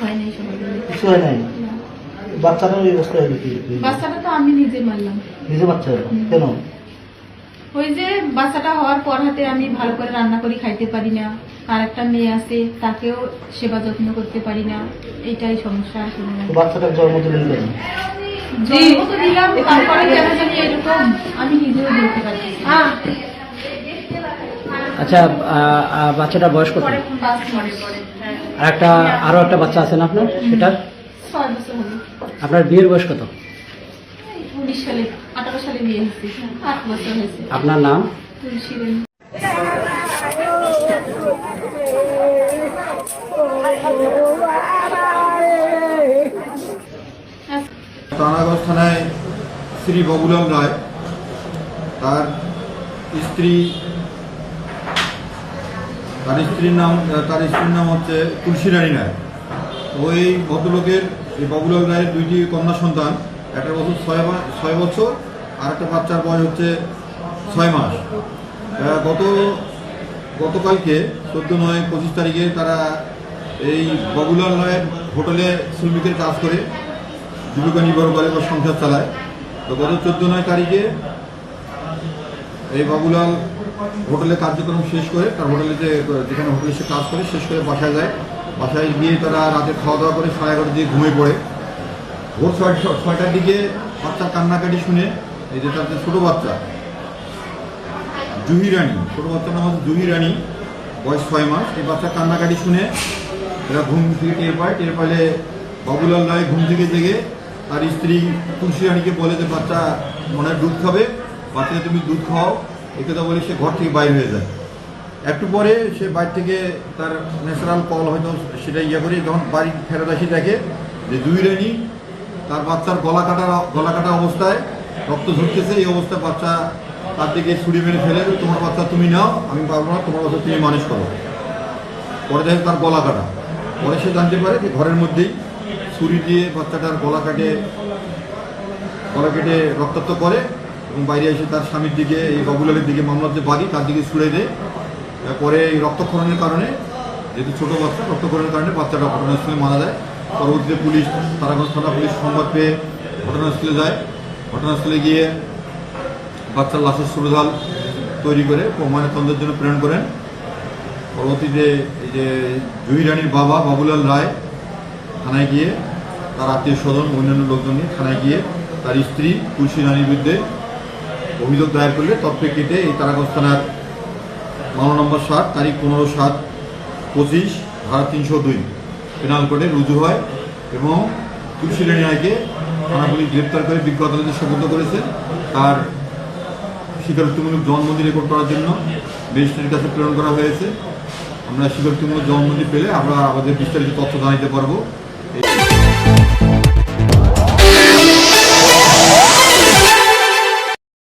হয় নাই সবাই কিছু হয় নাই? না। বাচ্চাটার এই অবস্থা কি? বাচ্চাটা তো আমি নিজে মারলাম। নিজে বাচ্চা কেন? ওই যে বাচ্চাটা হওয়ার পর হাতে আমি ভালো করে রান্না করে খাইতে পারি না। আর একটা মেয়ে আছে তাকেও সেবা যত্ন করতে পারি না। এইটাই সমস্যা বাচ্চাটার জন্ম দিলেন জন্ম তো দিলাম তারপরে কেন জানি এরকম। আমি নিজেও বলতে পারছি না। আচ্ছা বাচ্চাটা আহ, বাচ্চাটার বয়স কত? বাস মরে পড়ে। হ্যাঁ। আর একটা আরও একটা বাচ্চা আছেন আপনার? সেটা ছয় বছর হলো আপনার বিয়ের বয়স কত? আপনার নাম? থানায় শ্রী ববুলাল রায় তার স্ত্রী তার স্ত্রীর নাম তার স্ত্রীর নাম হচ্ছে তুলসী রানী তো ওই ভদ্রলোকের, এই বাবুলাল রায়ের দুইটি কন্যা সন্তান, একটা বছর ছয় মা- ছয় বছর আর একটা বাচ্চার বয়স হচ্ছে ছয় মাস। গত, গতকালকে চোদ্দ নয় পঁচিশ তারিখে তারা এই বাবুলাল রায়ের হোটেলে শ্রমিকের কাজ করে জীবিকা নির্ভর করে বা সংসার চালায়। তো গত চোদ্দ নয় তারিখে এই বাবুলাল হোটেলে কার্যক্রম শেষ করে তার হোটেলে যে, যেখানে হোটেলে সে কাজ করে, শেষ করে বাসায় যায়। বাসায় গিয়ে তারা রাতে খাওয়া দাওয়া করে সাড়ে এগারোটার দিকে ঘুমিয়ে পড়ে। ভোর ছয়, ছয়টার দিকে বাচ্চার কান্নাকাটি শুনে, এই যে যে ছোটো বাচ্চা, জুহি রানী, ছোটো বাচ্চার নাম হচ্ছে জুহি রানী, বয়স ছয় মাস, এই বাচ্চার কান্নাকাটি শুনে এরা ঘুম থেকে টের পায়। টের পাইলে বাবুলাল রায় ঘুম থেকে জেগে তার স্ত্রী তুলসী রানীকে বলে যে, বাচ্চা মনে হয় দুধ খাবে, বাচ্চাকে তুমি দুধ খাও এই কথা বলে সে ঘর থেকে বাইর হয়ে যায়। একটু পরে সে বাইর থেকে তার ন্যাচারাল কল হয়তো সেটা ইয়ে করে যখন বাড়ি ফেরত আসি দেখে যে দুই রানী তার বাচ্চার গলা কাটা গলা কাটা অবস্থায় রক্ত ঝরতেছে, এই অবস্থায় বাচ্চা তার দিকে ছুরি মেরে ফেলে, তোমার বাচ্চা তুমি নাও, আমি পারব না, তোমার বাচ্চা তুমি মানুষ করো। পরে দেখে তার গলা কাটা। পরে সে জানতে পারে যে ঘরের মধ্যেই ছুরি দিয়ে বাচ্চাটার গলা কাটে, গলা কেটে রক্তাক্ত করে। এবং বাইরে এসে তার স্বামীর দিকে, এই বাবুলালের দিকে মামলার যে বাড়ি, তার দিকে ছুড়ে দেয় পরে এই রক্তক্ষরণের কারণে, যেহেতু ছোটো বাচ্চা, রক্তক্ষরণের কারণে বাচ্চাটা ঘটনাস্থলে মারা যায়। পরবর্তীতে পুলিশ, তারাগঞ্জ থানা পুলিশ সংবাদ পেয়ে ঘটনাস্থলে যায়। ঘটনাস্থলে গিয়ে বাচ্চার লাশের সুরধাল তৈরি করে ময়নাতন্ত্রের জন্য প্রেরণ করেন। পরবর্তীতে এই যে জুহি রানীর বাবা বাবুলাল রায় থানায় গিয়ে তার আত্মীয় স্বজন, অন্যান্য লোকজন নিয়ে থানায় গিয়ে তার স্ত্রী, তুলসী রানীর বিরুদ্ধে অভিযোগ দায়ের করলে তৎপ্রেক্ষিতে এই তারাগঞ্জ থানার মামলা নম্বর সাত, তারিখ পনেরো সাত পঁচিশ, ধারা তিনশো দুই। পেনাল কোর্টে রুজু হয় এবং তুলসী রানী রায়কে থানা পুলিশ গ্রেপ্তার করে বিজ্ঞ আদালতে সুপর্দ করেছে। তার স্বীকারোক্তিমূলক জবানবন্দি রেকর্ড করার জন্য ম্যাজিস্ট্রেটের কাছে প্রেরণ করা হয়েছে। আমরা স্বীকারোক্তিমূলক জবানবন্দি পেলে আমরা আমাদের বিস্তারিত তথ্য জানাতে পারব।